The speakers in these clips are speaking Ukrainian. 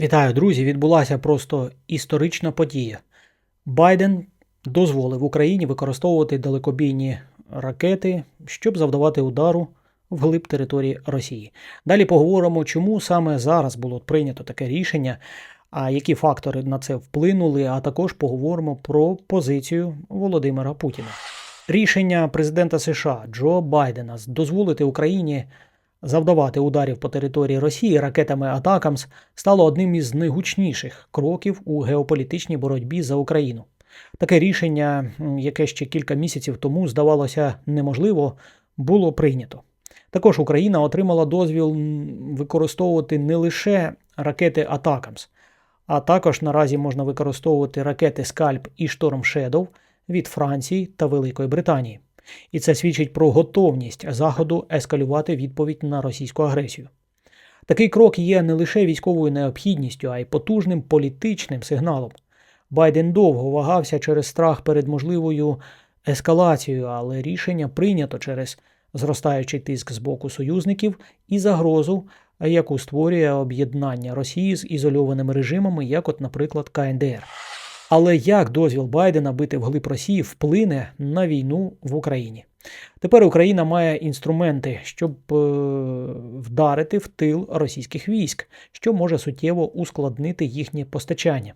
Вітаю, друзі! Відбулася просто історична подія. Байден дозволив Україні використовувати далекобійні ракети, щоб завдавати удару вглиб території Росії. Далі поговоримо, чому саме зараз було прийнято таке рішення, а які фактори на це вплинули, а також поговоримо про позицію Володимира Путіна. Рішення президента США Джо Байдена дозволити Україні завдавати ударів по території Росії ракетами Атакамс стало одним із найгучніших кроків у геополітичній боротьбі за Україну. Таке рішення, яке ще кілька місяців тому здавалося неможливо, було прийнято. Також Україна отримала дозвіл використовувати не лише ракети Атакамс, а також наразі можна використовувати ракети Скальп і Шторм Shadow від Франції та Великої Британії. І це свідчить про готовність Заходу ескалювати відповідь на російську агресію. Такий крок є не лише військовою необхідністю, а й потужним політичним сигналом. Байден довго вагався через страх перед можливою ескалацією, але рішення прийнято через зростаючий тиск з боку союзників і загрозу, яку створює об'єднання Росії з ізольованими режимами, як, от, наприклад, КНДР. Але як дозвіл Байдена бити вглиб Росії вплине на війну в Україні? Тепер Україна має інструменти, щоб е, вдарити в тил російських військ, що може суттєво ускладнити їхнє постачання.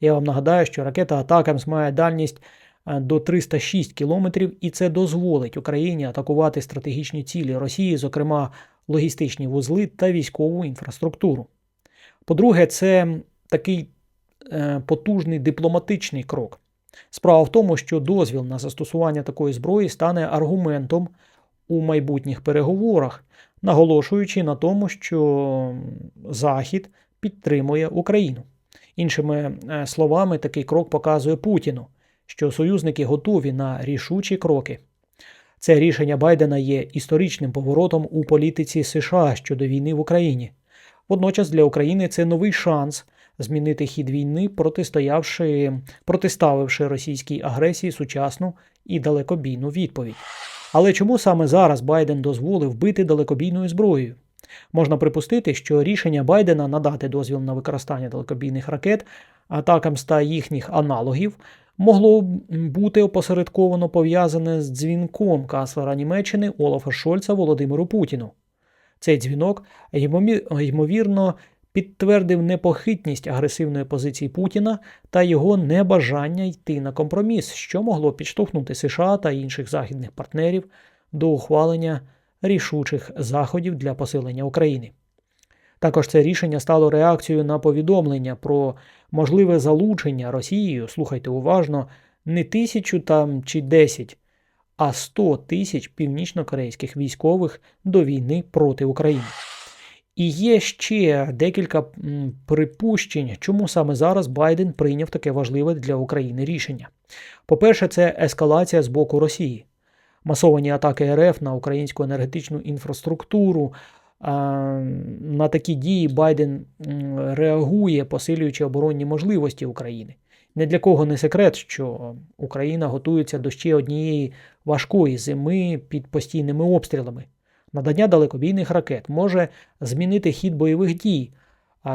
Я вам нагадаю, що ракета Атакамс має дальність е, до 306 кілометрів, і це дозволить Україні атакувати стратегічні цілі Росії, зокрема логістичні вузли та військову інфраструктуру. По-друге, це такий потужний дипломатичний крок. Справа в тому, що дозвіл на застосування такої зброї стане аргументом у майбутніх переговорах, наголошуючи на тому, що Захід підтримує Україну. Іншими е, словами, такий крок показує Путіну, що союзники готові на рішучі кроки. Це рішення Байдена є історичним поворотом у політиці США щодо війни в Україні. Водночас для України це новий шанс змінити хід війни, протистоявши, протиставивши російській агресії сучасну і далекобійну відповідь. Але чому саме зараз Байден дозволив бити далекобійною зброєю? Можна припустити, що рішення Байдена надати дозвіл на використання далекобійних ракет атакам та їхніх аналогів могло бути опосередковано пов'язане з дзвінком канцлера Німеччини Олафа Шольца Володимиру Путіну. Цей дзвінок ймовірно підтвердив непохитність агресивної позиції Путіна та його небажання йти на компроміс, що могло підштовхнути США та інших західних партнерів до ухвалення рішучих заходів для посилення України. Також це рішення стало реакцією на повідомлення про можливе залучення Росією, слухайте уважно, не тисячу там чи десять, а 100 тисяч північнокорейських військових до війни проти України. І є ще декілька припущень, чому саме зараз Байден прийняв таке важливе для України рішення. По-перше, це ескалація з боку Росії, масовані атаки РФ на українську енергетичну інфраструктуру. На такі дії Байден реагує, посилюючи оборонні можливості України. Не для кого не секрет, що Україна готується до ще однієї важкої зими під постійними обстрілами. Надання далекобійних ракет може змінити хід бойових дій,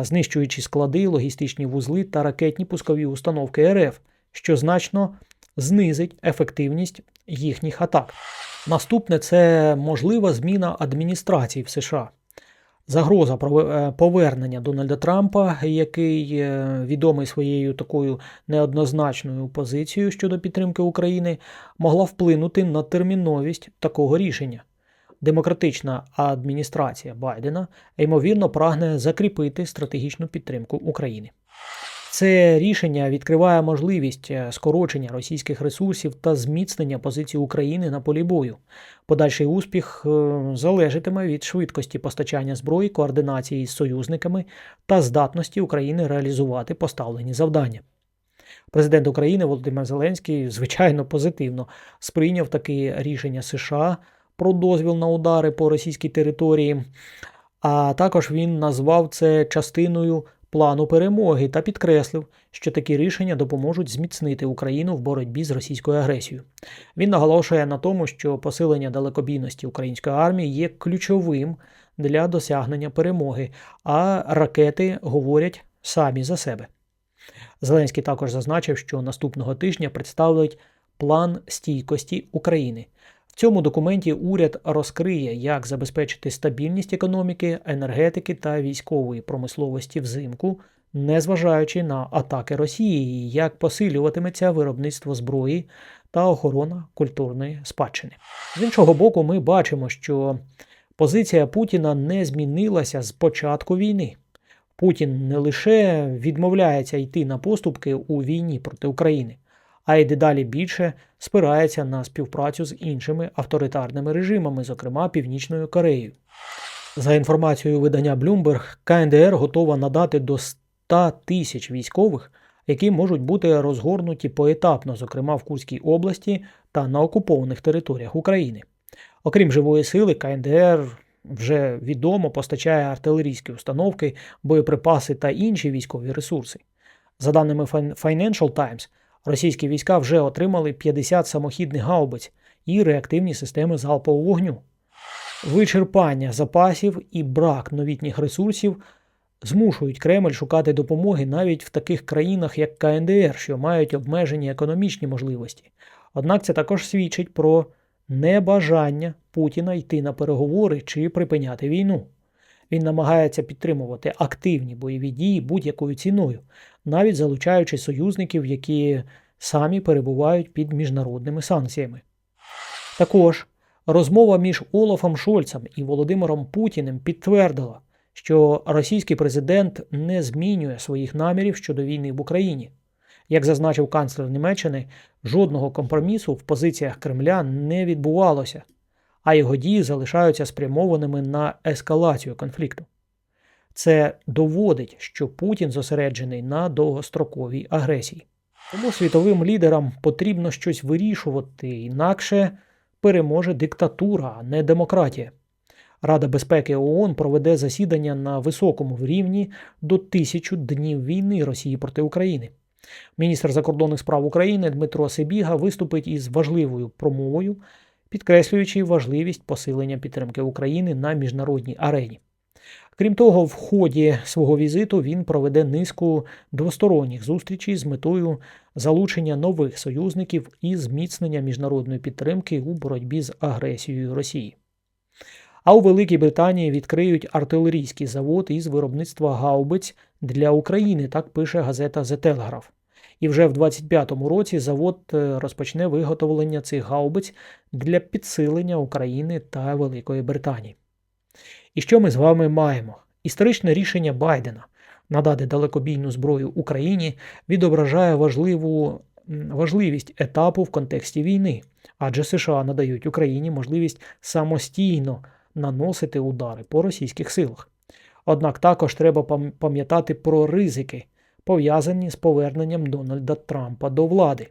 знищуючи склади, логістичні вузли та ракетні пускові установки РФ, що значно знизить ефективність їхніх атак. Наступне це можлива зміна адміністрації в США. Загроза повернення Дональда Трампа, який е, відомий своєю такою неоднозначною позицією щодо підтримки України, могла вплинути на терміновість такого рішення. Демократична адміністрація Байдена ймовірно прагне закріпити стратегічну підтримку України. Це рішення відкриває можливість е, скорочення російських ресурсів та зміцнення позиції України на полі бою. Подальший успіх е, залежатиме від швидкості постачання зброї, координації з союзниками та здатності України реалізувати поставлені завдання. Президент України Володимир Зеленський, звичайно, позитивно сприйняв таке рішення США про дозвіл на удари по російській території, а також він назвав це частиною плану перемоги та підкреслив, що такі рішення допоможуть зміцнити Україну в боротьбі з російською агресією. Він наголошує на тому, що посилення далекобійності української армії є ключовим для досягнення перемоги, а ракети говорять самі за себе. Зеленський також зазначив, що наступного тижня представить план стійкості України. Цьому документі уряд розкриє, як забезпечити стабільність економіки, енергетики та військової промисловості взимку, незважаючи на атаки Росії, і як посилюватиметься виробництво зброї та охорона культурної спадщини. З іншого боку, ми бачимо, що позиція Путіна не змінилася з початку війни. Путін не лише відмовляється йти на поступки у війні проти України, а й дедалі більше спирається на співпрацю з іншими авторитарними режимами, зокрема Північною Кореєю. За інформацією видання Bloomberg, КНДР готова надати до 100 тисяч військових, які можуть бути розгорнуті поетапно, зокрема в Курській області та на окупованих територіях України. Окрім живої сили, КНДР вже відомо постачає артилерійські установки, боєприпаси та інші військові ресурси. За даними Financial Times, російські війська вже отримали 50 самохідних гаубиць і реактивні системи залпового вогню. Вичерпання запасів і брак новітніх ресурсів змушують Кремль шукати допомоги навіть в таких країнах, як КНДР, що мають обмежені економічні можливості. Однак це також свідчить про небажання Путіна йти на переговори чи припиняти війну. Він намагається підтримувати активні бойові дії будь-якою ціною, навіть залучаючи союзників, які самі перебувають під міжнародними санкціями. Також розмова між Олафом Шольцем і Володимиром Путіним підтвердила, що російський президент не змінює своїх намірів щодо війни в Україні. Як зазначив канцлер Німеччини, жодного компромісу в позиціях Кремля не відбувалося, а його дії залишаються спрямованими на ескалацію конфлікту. Це доводить, що Путін зосереджений на довгостроковій агресії. Тому світовим лідерам потрібно щось вирішувати, інакше переможе диктатура, а не демократія. Рада безпеки ООН проведе засідання на високому рівні до тисячу днів війни Росії проти України. Міністр закордонних справ України Дмитро Сибіга виступить із важливою промовою, підкреслюючи важливість посилення підтримки України на міжнародній арені. Крім того, в ході свого візиту він проведе низку двосторонніх зустрічей з метою залучення нових союзників і зміцнення міжнародної підтримки у боротьбі з агресією Росії. А у Великій Британії відкриють артилерійський завод із виробництва гаубиць для України, так пише газета The Telegraph. І вже в 25-му році завод е, розпочне виготовлення цих гаубиць для підсилення України та Великої Британії. І що ми з вами маємо? Історичне рішення Байдена надати далекобійну зброю Україні відображає важливу, важливість етапу в контексті війни, адже США надають Україні можливість самостійно наносити удари по російських силах. Однак також треба пам'ятати про ризики, пов'язані з поверненням Дональда Трампа до влади.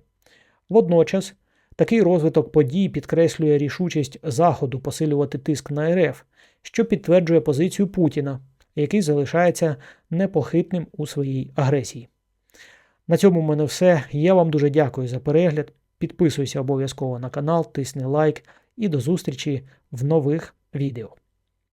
Водночас, такий розвиток подій підкреслює рішучість Заходу посилювати тиск на РФ, що підтверджує позицію Путіна, який залишається непохитним у своїй агресії. На цьому в мене все. Я вам дуже дякую за перегляд. Підписуйся обов'язково на канал, тисни лайк і до зустрічі в нових відео.